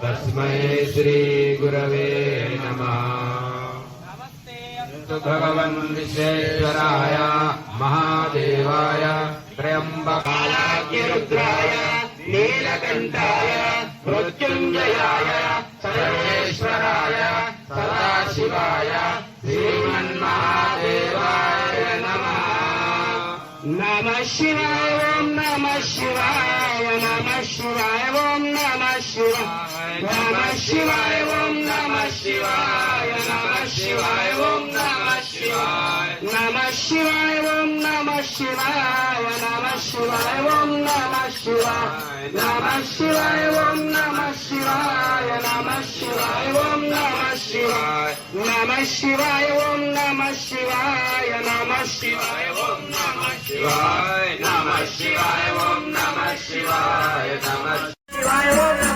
తస్మై శ్రీ గురవే నమ. భగవన్ విశ్వేశ్వరాయ మహాదేవాయ త్ర్యంబకాలాగ్యరుద్రాయ నీలకంఠాయ మృత్యుంజయాయ సర్వేశ్వరాయ సదాశివాయ శ్రీమన్మహాదేవాయ నమ నమ శివాయ నమ శివాయ నమ శివాయ శివ నమ శివాయ ఓం నమ శివాయ నమ శివాయ ఓం నమ శివాయ నమ శివాయ ఓం నమ శివాయ నమ శివాయ ఓం నమ శివాయ నమ శివాయ ఓం నమ శివాయ నమ శివాయ ఓం నమ శివాయ నమ శివాయ ఓం నమ శివాయ నమ శివాయ ఓం నమ శివాయ నమ శివాయ ఓం నమ శివాయ నమ శివాయ ఓం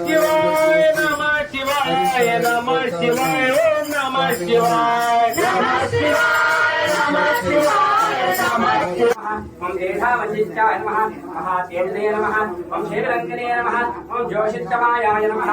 ಶಿವಾಯ ನಮ ಶಿವಾಯ ನಮ ಶಿವಾಯ ಓಂ ನಮ ಶಿವಾಯ ನಮ ಶಿವಾಯ ನಮ ಶಿವಾಯ ನಮ ಓಂ ದೇಧಾವಶಿಷ್ಟಾಯ ನಮಃ ಮಹಾತೇಜದೇ ನಮಃ ಓಂ ಶ್ರೀರಂಗನೇ ನಮಃ ಓಂ ಜ್ಯೋಷಿತ್ತಮಾಯಾಯ ನಮಃ